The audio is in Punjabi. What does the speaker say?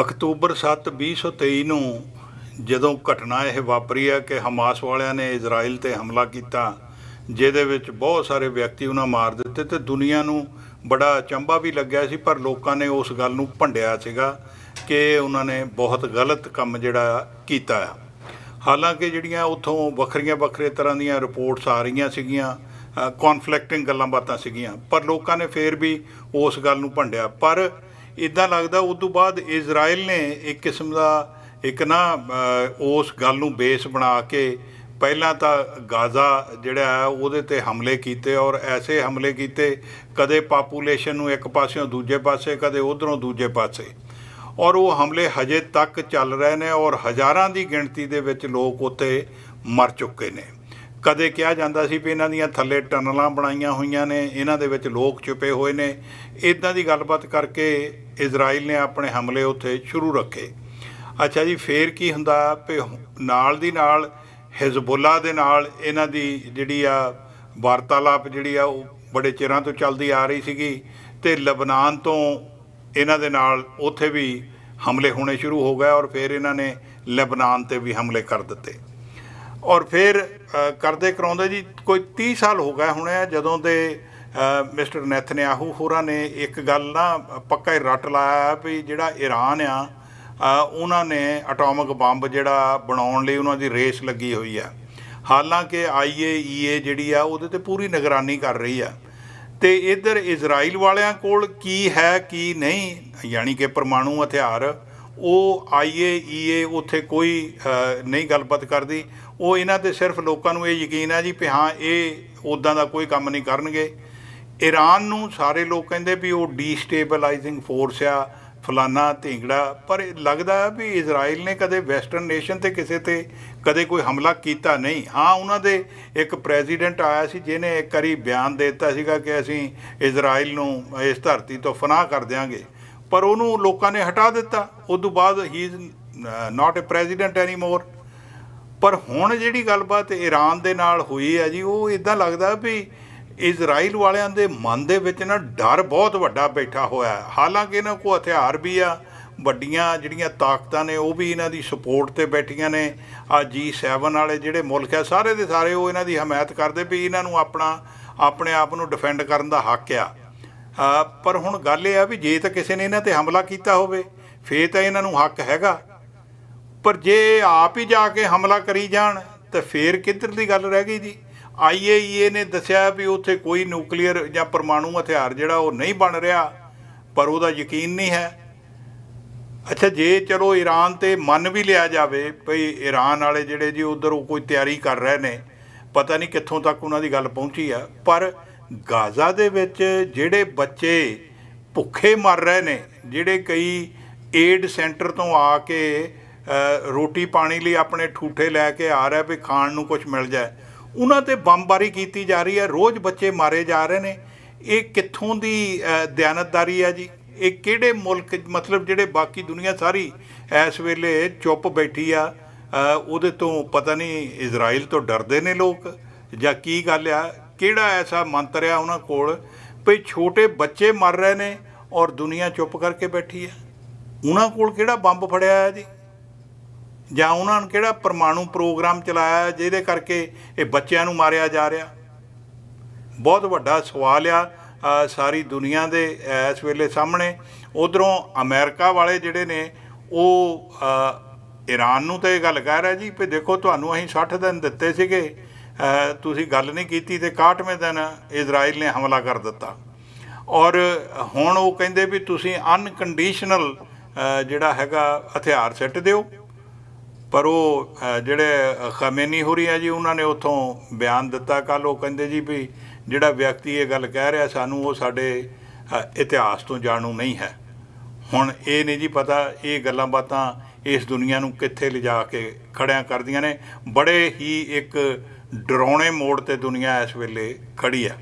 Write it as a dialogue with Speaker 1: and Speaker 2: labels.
Speaker 1: ਅਕਤੂਬਰ 7 2023 ਨੂੰ ਜਦੋਂ ਘਟਨਾ ਇਹ ਵਾਪਰੀ ਹੈ ਕਿ ਹਮਾਸ ਵਾਲਿਆਂ ਨੇ ਇਜ਼ਰਾਈਲ ਤੇ ਹਮਲਾ ਕੀਤਾ, ਜਿਹਦੇ ਵਿੱਚ ਬਹੁਤ ਸਾਰੇ ਵਿਅਕਤੀ ਉਹਨਾਂ ਮਾਰ ਦਿੱਤੇ ਤੇ ਦੁਨੀਆ ਨੂੰ ਬੜਾ ਅਚੰਭਾ ਵੀ ਲੱਗਿਆ ਸੀ, ਪਰ ਲੋਕਾਂ ਨੇ ਉਸ ਗੱਲ ਨੂੰ ਭੰਡਿਆ ਸੀਗਾ ਕਿ ਉਹਨਾਂ ਨੇ ਬਹੁਤ ਗਲਤ ਕੰਮ ਜਿਹੜਾ ਕੀਤਾ ਆ ਹਾਲਾਂਕਿ ਜਿਹੜੀਆਂ ਉੱਥੋਂ ਵੱਖਰੀਆਂ ਵੱਖਰੇ ਤਰ੍ਹਾਂ ਦੀਆਂ ਰਿਪੋਰਟਸ ਆ ਰਹੀਆਂ ਸੀਗੀਆਂ ਕਨਫਲਿਕਟਿੰਗ ਗੱਲਾਂ ਬਾਤਾਂ ਸੀਗੀਆਂ, ਪਰ ਲੋਕਾਂ ਨੇ ਫੇਰ ਵੀ ਉਸ ਗੱਲ ਨੂੰ ਭੰਡਿਆ। ਪਰ ਇਦਾਂ ਲੱਗਦਾ ਉਸ ਤੋਂ ਬਾਅਦ ਇਜ਼ਰਾਈਲ ਨੇ ਇੱਕ ਕਿਸਮ ਦਾ ਇੱਕ ਨਾ ਉਸ ਗੱਲ ਨੂੰ ਬੇਸ ਬਣਾ ਕੇ ਪਹਿਲਾਂ ਤਾਂ ਗਾਜ਼ਾ ਜਿਹੜਾ ਹੈ ਉਹਦੇ ਤੇ ਹਮਲੇ ਕੀਤੇ ਔਰ ਐਸੇ ਹਮਲੇ ਕੀਤੇ, ਕਦੇ ਪਾਪੂਲੇਸ਼ਨ ਨੂੰ ਇੱਕ ਪਾਸਿਓਂ ਦੂਜੇ ਪਾਸੇ, ਕਦੇ ਉਧਰੋਂ ਦੂਜੇ ਪਾਸੇ। ਔਰ ਉਹ ਹਮਲੇ ਹਜੇ ਤੱਕ ਚੱਲ ਰਹੇ ਨੇ ਔਰ ਹਜ਼ਾਰਾਂ ਦੀ ਗਿਣਤੀ ਦੇ ਵਿੱਚ ਲੋਕ ਉੱਥੇ ਮਰ ਚੁੱਕੇ ਨੇ। ਕਦੇ ਕਿਹਾ ਜਾਂਦਾ ਸੀ ਵੀ ਇਹਨਾਂ ਦੀਆਂ ਥੱਲੇ ਟਨਲਾਂ ਬਣਾਈਆਂ ਹੋਈਆਂ ਨੇ, ਇਹਨਾਂ ਦੇ ਵਿੱਚ ਲੋਕ ਛੁਪੇ ਹੋਏ ਨੇ। ਇਦਾਂ ਦੀ ਗੱਲਬਾਤ ਕਰਕੇ ਇਜ਼ਰਾਈਲ ਨੇ ਆਪਣੇ ਹਮਲੇ ਉੱਥੇ ਸ਼ੁਰੂ ਰੱਖੇ। ਅੱਛਾ ਜੀ, ਫੇਰ ਕੀ ਹੁੰਦਾ ਵੀ ਨਾਲ ਦੀ ਨਾਲ ਹਿਜ਼ਬੁੱਲਾ ਦੇ ਨਾਲ ਇਹਨਾਂ ਦੀ ਜਿਹੜੀ ਆ ਵਾਰਤਾਲਾਪ ਜਿਹੜੀ ਆ ਉਹ ਬੜੇ ਚਿਰਾਂ ਤੋਂ ਚੱਲਦੀ ਆ ਰਹੀ ਸੀਗੀ ਤੇ ਲਬਨਾਨ ਤੋਂ ਇਹਨਾਂ ਦੇ ਨਾਲ ਉੱਥੇ ਵੀ ਹਮਲੇ ਹੋਣੇ ਸ਼ੁਰੂ ਹੋ ਗਏ ਔਰ ਫਿਰ ਇਹਨਾਂ ਨੇ ਲਬਨਾਨ ਤੇ ਵੀ ਹਮਲੇ ਕਰ ਦਿੱਤੇ। ਔਰ ਫਿਰ ਕਰਦੇ ਕਰਾਉਂਦੇ ਜੀ, ਕੋਈ 30 ਸਾਲ ਹੋ ਗਏ ਹੁਣੇ ਆ, ਜਦੋਂ ਦੇ ਮਿਸਟਰ ਨੈਥਨਿਆਹੂ ਹੋਰਾਂ ਨੇ ਇੱਕ ਗੱਲ ਨਾ, ਪੱਕਾ ਹੀ ਰੱਟ ਲਾਇਆ ਵੀ ਜਿਹੜਾ ਈਰਾਨ ਆ ਉਹਨਾਂ ਨੇ ਐਟੋਮਿਕ ਬੰਬ ਜਿਹੜਾ ਬਣਾਉਣ ਲਈ ਉਹਨਾਂ ਦੀ ਰੇਸ ਲੱਗੀ ਹੋਈ ਆ। ਹਾਲਾਂਕਿ ਆਈਏਈਏ ਜਿਹੜੀ ਆ, ਉਹਦੇ ਤੇ ਪੂਰੀ ਨਿਗਰਾਨੀ ਕਰ ਰਹੀ ਆ। ਤੇ ਇਧਰ ਇਜ਼ਰਾਈਲ ਵਾਲਿਆਂ ਕੋਲ ਕੀ ਹੈ, ਕੀ ਨਹੀਂ, ਯਾਨੀ ਕਿ ਪਰਮਾਣੂ ਹਥਿਆਰ, ਉਹ ਆਈਏਈਏ ਉੱਥੇ ਕੋਈ ਨਹੀਂ ਗੱਲਬਾਤ ਕਰਦੀ। ਉਹ ਇਹਨਾਂ ਤੇ ਸਿਰਫ ਲੋਕਾਂ ਨੂੰ ਇਹ ਯਕੀਨ ਆ ਜੀ ਵੀ ਹਾਂ, ਇਹ ਉਦਾਂ ਦਾ ਕੋਈ ਕੰਮ ਨਹੀਂ ਕਰਨਗੇ। ਈਰਾਨ ਨੂੰ ਸਾਰੇ ਲੋਕ ਕਹਿੰਦੇ ਵੀ ਉਹ ਡੀਸਟੇਬਲਾਈਜ਼ਿੰਗ ਫੋਰਸ ਆ, ਫਲਾਨਾ ਢੀਂਗੜਾ, ਪਰ ਲੱਗਦਾ ਹੈ ਵੀ ਇਜ਼ਰਾਈਲ ਨੇ ਕਦੇ ਵੈਸਟਰਨ ਨੇਸ਼ਨ ਤੇ ਕਿਸੇ ਤੇ ਕਦੇ ਕੋਈ ਹਮਲਾ ਕੀਤਾ ਨਹੀਂ। ਹਾਂ, ਉਹਨਾਂ ਦੇ ਇੱਕ ਪ੍ਰੈਜ਼ੀਡੈਂਟ ਆਇਆ ਸੀ, ਜਿਹਨੇ ਇੱਕ ਵਾਰੀ ਬਿਆਨ ਦੇ ਦਿੱਤਾ ਸੀਗਾ ਕਿ ਅਸੀਂ ਇਜ਼ਰਾਈਲ ਨੂੰ ਇਸ ਧਰਤੀ ਤੋਂ ਫਨਾਹ ਕਰ ਦਿਆਂਗੇ। ਪਰ ਉਹਨੂੰ ਲੋਕਾਂ ਨੇ ਹਟਾ ਦਿੱਤਾ। ਉਸ ਤੋਂ ਬਾਅਦ ਹੀ is not a president anymore ਪਰ ਹੁਣ ਜਿਹੜੀ ਗੱਲਬਾਤ ਈਰਾਨ ਦੇ ਨਾਲ ਹੋਈ ਹੈ ਜੀ, ਉਹ ਇਦਾਂ ਲੱਗਦਾ ਵੀ ਇਜ਼ਰਾਈਲ ਵਾਲਿਆਂ ਦੇ ਮਨ ਦੇ ਵਿੱਚ ਨਾ ਡਰ ਬਹੁਤ ਵੱਡਾ ਬੈਠਾ ਹੋਇਆ ਹੈ। ਹਾਲਾਂਕਿ ਇਹਨਾਂ ਕੋਲ ਹਥਿਆਰ ਵੀ ਆ, ਵੱਡੀਆਂ ਜਿਹੜੀਆਂ ਤਾਕਤਾਂ ਨੇ, ਉਹ ਵੀ ਇਹਨਾਂ ਦੀ ਸਪੋਰਟ ਤੇ ਬੈਠੀਆਂ ਨੇ। ਆ G7 ਵਾਲੇ ਜਿਹੜੇ ਮੁਲਕ ਆ, ਸਾਰੇ ਦੇ ਸਾਰੇ ਉਹ ਇਹਨਾਂ ਦੀ ਹਮਾਇਤ ਕਰਦੇ ਵੀ ਇਹਨਾਂ ਨੂੰ ਆਪਣਾ, ਆਪਣੇ ਆਪ ਨੂੰ ਡਿਫੈਂਡ ਕਰਨ ਦਾ ਹੱਕ ਆ। ਪਰ ਹੁਣ ਗੱਲ ਇਹ ਆ ਵੀ ਜੇ ਤਾਂ ਕਿਸੇ ਨੇ ਇਹਨਾਂ ਤੇ ਹਮਲਾ ਕੀਤਾ ਹੋਵੇ, ਫੇਰ ਤਾਂ ਇਹਨਾਂ ਨੂੰ ਹੱਕ ਹੈਗਾ। ਪਰ ਜੇ ਆਪ ਹੀ ਜਾ ਕੇ ਹਮਲਾ ਕਰੀ ਜਾਣ, ਤਾਂ ਫੇਰ ਕਿੱਧਰ ਦੀ ਗੱਲ ਰਹਿ ਗਈ ਜੀ? ਆਈਏਈਏ ਨੇ ਦੱਸਿਆ ਵੀ ਉੱਥੇ ਕੋਈ ਨਿਊਕਲੀਅਰ ਜਾਂ ਪਰਮਾਣੂ ਹਥਿਆਰ ਜਿਹੜਾ ਉਹ ਨਹੀਂ ਬਣ ਰਿਹਾ, ਪਰ ਉਹਦਾ ਯਕੀਨ ਨਹੀਂ ਹੈ। ਅੱਛਾ, ਜੇ ਚਲੋ ਈਰਾਨ ਤੇ ਮੰਨ ਵੀ ਲਿਆ ਜਾਵੇ ਭਈ ਈਰਾਨ ਵਾਲੇ ਜਿਹੜੇ ਜੀ ਉਧਰ ਉਹ ਕੋਈ ਤਿਆਰੀ ਕਰ ਰਹੇ ਨੇ, ਪਤਾ ਨਹੀਂ ਕਿੱਥੋਂ ਤੱਕ ਉਹਨਾਂ ਦੀ ਗੱਲ ਪਹੁੰਚੀ ਆ, ਪਰ ਗਾਜ਼ਾ ਦੇ ਵਿੱਚ ਜਿਹੜੇ ਬੱਚੇ ਭੁੱਖੇ ਮਰ ਰਹੇ ਨੇ, ਜਿਹੜੇ ਕਈ ਏਡ ਸੈਂਟਰ ਤੋਂ ਆ ਕੇ ਰੋਟੀ ਪਾਣੀ ਲਈ ਆਪਣੇ ਠੂਠੇ ਲੈ ਕੇ ਆ ਰਿਹਾ ਵੀ ਖਾਣ ਨੂੰ ਕੁਝ ਮਿਲ ਜਾਏ। ਉਹਨਾਂ ਤੇ ਬੰਬਾਰੀ ਕੀਤੀ ਜਾ ਰਹੀ ਹੈ। ਰੋਜ਼ ਬੱਚੇ ਮਾਰੇ ਜਾ ਰਹੇ ਨੇ। ਇਹ ਕਿੱਥੋਂ ਦੀ ਦਿਆਨਤਦਾਰੀ ਹੈ ਜੀ? ਇਹ ਕਿਹੜੇ ਮੁਲਕ, ਮਤਲਬ ਜਿਹੜੇ ਬਾਕੀ ਦੁਨੀਆ ਸਾਰੀ ਇਸ ਵੇਲੇ ਚੁੱਪ ਬੈਠੀ ਆ ਉਹਦੇ ਤੋਂ ਪਤਾ ਨਹੀਂ ਇਜ਼ਰਾਈਲ ਤੋਂ ਡਰਦੇ ਨੇ ਲੋਕ? ਜਾਂ ਕੀ ਗੱਲ ਆ? ਕਿਹੜਾ ਐਸਾ ਮੰਤਰ ਆ ਉਹਨਾਂ ਕੋਲ ਵੀ ਛੋਟੇ ਬੱਚੇ ਮਰ ਰਹੇ ਨੇ ਔਰ ਦੁਨੀਆ ਚੁੱਪ ਕਰਕੇ ਬੈਠੀ ਆ ਉਹਨਾਂ ਕੋਲ ਕਿਹੜਾ ਬੰਬ ਫੜਿਆ ਆ ਜੀ? ਜਾਂ ਉਹਨਾਂ ਨੇ ਕਿਹੜਾ ਪਰਮਾਣੂ ਪ੍ਰੋਗਰਾਮ ਚਲਾਇਆ, ਜਿਹਦੇ ਕਰਕੇ ਇਹ ਬੱਚਿਆਂ ਨੂੰ ਮਾਰਿਆ ਜਾ ਰਿਹਾ? ਬਹੁਤ ਵੱਡਾ ਸਵਾਲ ਆ ਸਾਰੀ ਦੁਨੀਆ ਦੇ ਇਸ ਵੇਲੇ ਸਾਹਮਣੇ। ਉਧਰੋਂ ਅਮਰੀਕਾ ਵਾਲੇ ਜਿਹੜੇ ਨੇ, ਉਹ ਈਰਾਨ ਨੂੰ ਤਾਂ ਇਹ ਗੱਲ ਕਹਿ ਰਿਹਾ ਜੀ, ਵੀ ਦੇਖੋ ਤੁਹਾਨੂੰ ਅਸੀਂ 60 ਦਿਨ ਦਿੱਤੇ ਸੀਗੇ ਤੁਸੀਂ ਗੱਲ ਨਹੀਂ ਕੀਤੀ ਤੇ 61ਵੇਂ ਦਿਨ ਇਜ਼ਰਾਈਲ ਨੇ ਹਮਲਾ ਕਰ ਦਿੱਤਾ। ਔਰ ਹੁਣ ਉਹ ਕਹਿੰਦੇ ਵੀ ਤੁਸੀਂ ਅਨਕੰਡੀਸ਼ਨਲ ਜਿਹੜਾ ਹੈਗਾ ਹਥਿਆਰ ਸਿੱਟ ਦਿਓ। ਪਰ ਉਹ ਅ, ਜਿਹੜੇ ਖਮੇਨੀ ਹੋਰੀ ਆ ਜੀ ਉਹਨਾਂ ਨੇ ਉਥੋਂ ਬਿਆਨ ਦਿੱਤਾ ਕੱਲ ਉਹ ਕਹਿੰਦੇ ਜੀ ਵੀ ਜਿਹੜਾ ਵਿਅਕਤੀ ਇਹ ਗੱਲ ਕਹਿ ਰਿਹਾ ਸਾਨੂੰ ਉਹ ਸਾਡੇ ਇਤਿਹਾਸ ਤੋਂ ਜਾਣੂ ਨਹੀਂ ਹੈ। ਹੁਣ ਇਹ ਨਹੀਂ ਜੀ ਪਤਾ ਇਹ ਗੱਲਾਂ ਬਾਤਾਂ ਇਸ ਦੁਨੀਆ ਨੂੰ ਕਿੱਥੇ ਲਿਜਾ ਕੇ ਖੜਿਆਂ ਕਰਦੀਆਂ ਨੇ। ਬੜੇ ਹੀ ਇੱਕ ਡਰਾਉਣੇ ਮੋੜ ਤੇ ਦੁਨੀਆ ਇਸ ਵੇਲੇ ਖੜੀ ਹੈ।